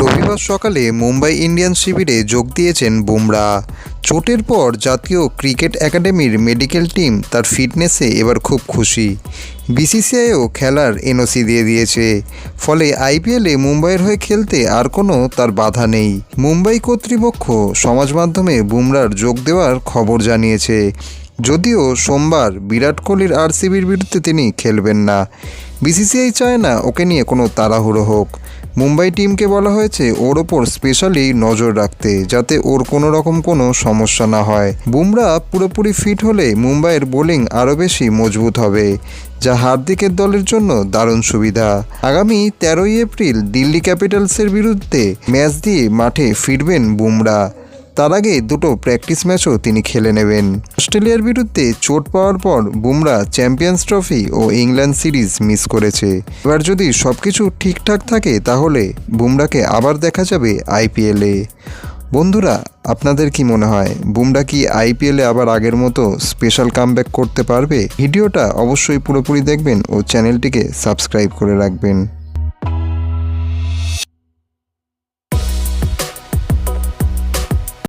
রবিবার সকালে মুম্বাই ইন্ডিয়ান শিবিরে যোগ দিয়েছেন বুমরা। চোটের পর জাতীয় ক্রিকেট একাডেমির মেডিকেল টিম তার ফিটনেসে এবার খুব খুশি। বিসিসিআইও খেলার এনওসি দিয়ে দিয়েছে। ফলে আইপিএলে মুম্বাইয়ের হয়ে খেলতে আর কোনো তার বাধা নেই। মুম্বাই কর্তৃপক্ষ সমাজ মাধ্যমে বুমরার যোগ দেওয়ার খবর জানিয়েছে। যদিও সোমবার বিরাট কোহলির আরসিবির বিরুদ্ধে তিনি খেলবেন না। বিসিসিআই চায় না ওকে নিয়ে কোনো তাড়াহুড়ো হোক। মুম্বাই টিমকে বলা হয়েছে, ওর ওপর স্পেশালি নজর রাখতে, যাতে ওর কোনো রকম কোনো সমস্যা না হয়। বুমরা পুরোপুরি ফিট হলে মুম্বাইয়ের বোলিং আরও বেশি মজবুত হবে, যা হার্দিকের দলের জন্য দারুণ সুবিধা। আগামী তেরোই এপ্রিল দিল্লি ক্যাপিটালসের বিরুদ্ধে ম্যাচ দিয়ে মাঠে ফিরবেন বুমরা। তার আগে দুটো প্র্যাকটিস ম্যাচও তিনি খেলে নেবেন। অস্ট্রেলিয়ার বিরুদ্ধে চোট পাওয়ার পর বুমরা চ্যাম্পিয়ন্স ট্রফি ও ইংল্যান্ড সিরিজ মিস করেছে। এবার যদি সব কিছু ঠিকঠাক থাকে, তাহলে বুমরাকে আবার দেখা যাবে আইপিএলে বন্ধুরা, আপনাদের কি মনে হয়, বুমরা কি আইপিএলে আবার আগের মতো স্পেশাল কামব্যাক করতে পারবে? ভিডিওটা অবশ্যই পুরোপুরি দেখবেন ও চ্যানেলটিকে সাবস্ক্রাইব করে রাখবেন।